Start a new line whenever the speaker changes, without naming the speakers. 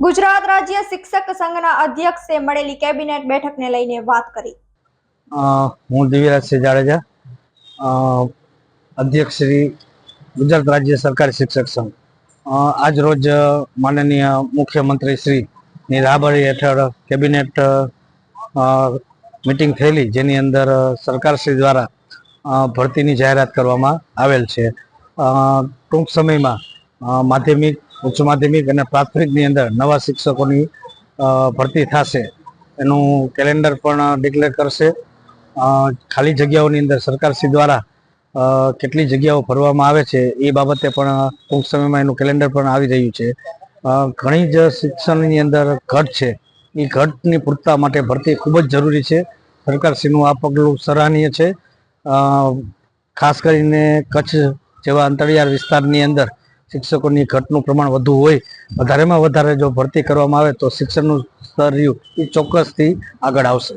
ગુજરાત રાજ્ય શિક્ષક સંઘના અધ્યક્ષે મળેલી કેબિનેટ બેઠકને લઈને વાત કરી.
હું હું દિવ્યરાજસિંહ જાડેજા. અધ્યક્ષ શ્રી ગુજરાત રાજ્ય સરકારી શિક્ષક સંઘ. આજ રોજ માનનીય મુખ્યમંત્રી શ્રી ની રાહબરી હેઠળ કેબિનેટ મિટિંગ થયેલી, જેની અંદર સરકારશ્રી દ્વારા ભરતીની જાહેરાત કરવામાં આવેલ છે. ટૂંક સમયમાં માધ્યમિક, ઉચ્ચ માધ્યમિક અને પ્રાથમિકની અંદર નવા શિક્ષકોની ભરતી થશે. એનું કેલેન્ડર પણ ડિક્લેર કરશે. ખાલી જગ્યાઓની અંદર સરકારશ્રી દ્વારા કેટલી જગ્યાઓ ભરવામાં આવે છે એ બાબતે પણ ટૂંક સમયમાં એનું કેલેન્ડર પણ આવી રહ્યું છે. ઘણી જ શિક્ષણની અંદર ઘટ છે. એ ઘટની પૂરતા માટે ભરતી ખૂબ જ જરૂરી છે. સરકારશ્રીનું આ પગલું સરાહનીય છે. ખાસ કરીને કચ્છ જેવા અંતરિયાળ વિસ્તારની અંદર શિક્ષકોની ઘટનું પ્રમાણ વધુ હોય, વધારેમાં વધારે જો ભરતી કરવામાં આવે તો શિક્ષણનું સ્તર રહ્યું, એ ચોક્કસથી આગળ આવશે.